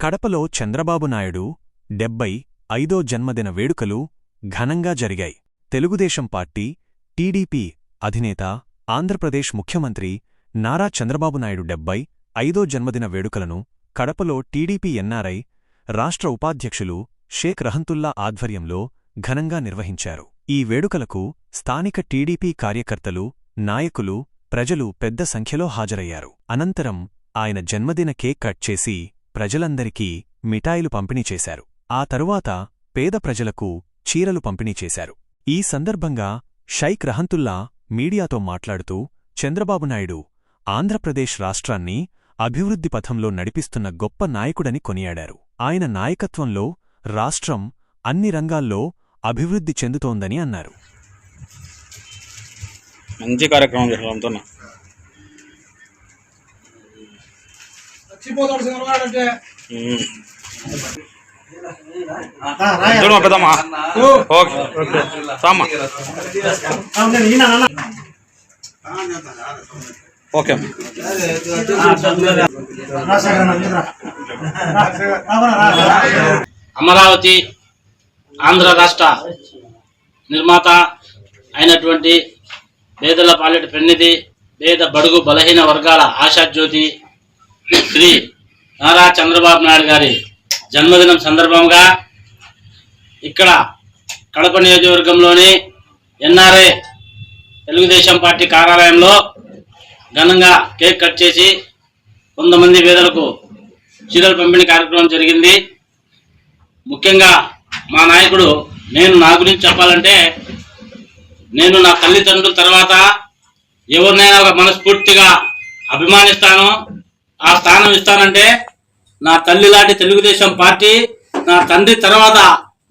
కడపలో చంద్రబాబు నాయుడు డెబ్బై ఐదో జన్మదిన వేడుకలు ఘనంగా జరిగాయి. తెలుగుదేశం పార్టీ టీడీపీ అధినేత ఆంధ్రప్రదేశ్ ముఖ్యమంత్రి నారా చంద్రబాబునాయుడు డెబ్బై ఐదో జన్మదిన వేడుకలను కడపలో టీడీపీ ఎన్ఆర్ఐ రాష్ట్ర ఉపాధ్యక్షులు షేక్ రహంతుల్లా ఆధ్వర్యంలో ఘనంగా నిర్వహించారు. ఈ వేడుకలకు స్థానిక టీడీపీ కార్యకర్తలు నాయకులు ప్రజలు పెద్ద సంఖ్యలో హాజరయ్యారు. అనంతరం ఆయన జన్మదిన కేక్ కట్ చేసి ప్రజలందరికీ మిఠాయిలు పంపిణీ చేశారు. ఆ తరువాత పేద ప్రజలకు చీరలు పంపిణీ చేశారు. ఈ సందర్భంగా షైక్ రహంతుల్లా మీడియాతో మాట్లాడుతూ చంద్రబాబు నాయుడు ఆంధ్రప్రదేశ్ రాష్ట్రాన్ని అభివృద్ధి పథంలో నడిపిస్తున్న గొప్ప నాయకుడని కొనియాడారు. ఆయన నాయకత్వంలో రాష్ట్రం అన్ని రంగాల్లో అభివృద్ధి చెందుతోందని అన్నారు. మంచి కార్యక్రమం చచ్చిపోతాడు అంటే. పెద్దమ్మా. ఓకే. సామ్మా ఓకే. అమరావతి ఆంధ్ర రాష్ట్ర నిర్మాత అయినటువంటి పేదల పాలిట పెన్నిధి పేద బడుగు బలహీన వర్గాల ఆశాజ్యోతి శ్రీ నారా చంద్రబాబు నాయుడు గారి జన్మదినం సందర్భంగా ఇక్కడ కడప నియోజకవర్గంలోని ఎన్ఆర్ఏ తెలుగుదేశం పార్టీ కార్యాలయంలో ఘనంగా కేక్ కట్ చేసి కొంతమంది పేదలకు చీరలు పంపిణీ కార్యక్రమం జరిగింది. ముఖ్యంగా మా నాయకుడు నేను నా గురించి చెప్పాలంటే నేను నా తల్లిదండ్రుల తర్వాత ఎవరినైనా ఒక మనస్ఫూర్తిగా అభిమానిస్తాను. ఆ స్థానం ఇస్తానంటే నా తల్లి లాంటి తెలుగుదేశం పార్టీ నా తండ్రి తర్వాత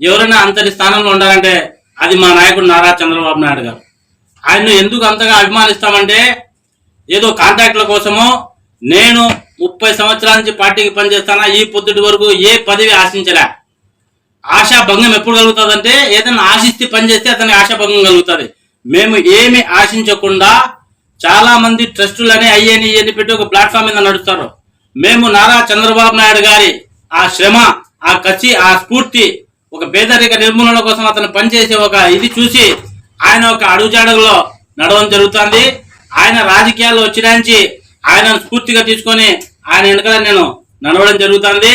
ఎవరైనా అంతటి స్థానంలో ఉండాలంటే అది మా నాయకుడు నారా చంద్రబాబు నాయుడు గారు. ఆయన్ను ఎందుకు అంతగా అభిమానిస్తామంటే ఏదో కాంట్రాక్ట్ల కోసమో నేను ముప్పై సంవత్సరాల నుంచి పార్టీకి పనిచేస్తానా ఈ పొద్దుటి వరకు ఏ పదవి ఆశించలే. ఆశాభంగం ఎప్పుడు కలుగుతుందంటే ఏదైనా ఆశిస్తే పనిచేస్తే అతనికి ఆశాభంగం కలుగుతుంది. మేము ఏమి ఆశించకుండా చాలా మంది ట్రస్టులని అయ్యని అని పెట్టి ఒక ప్లాట్ఫామ్ మీద నడుస్తారు. మేము నారా చంద్రబాబు నాయుడు గారి ఆ శ్రమ ఆ కసి ఆ స్ఫూర్తి ఒక పేదరిక నిర్మూలన కోసం అతను పనిచేసే ఒక ఇది చూసి ఆయన ఒక అడుగుజాడగలో నడవడం జరుగుతుంది. ఆయన రాజకీయాల్లో వచ్చినాంచి ఆయన స్ఫూర్తిగా తీసుకొని ఆయన వెనకాల నేను నడవడం జరుగుతుంది.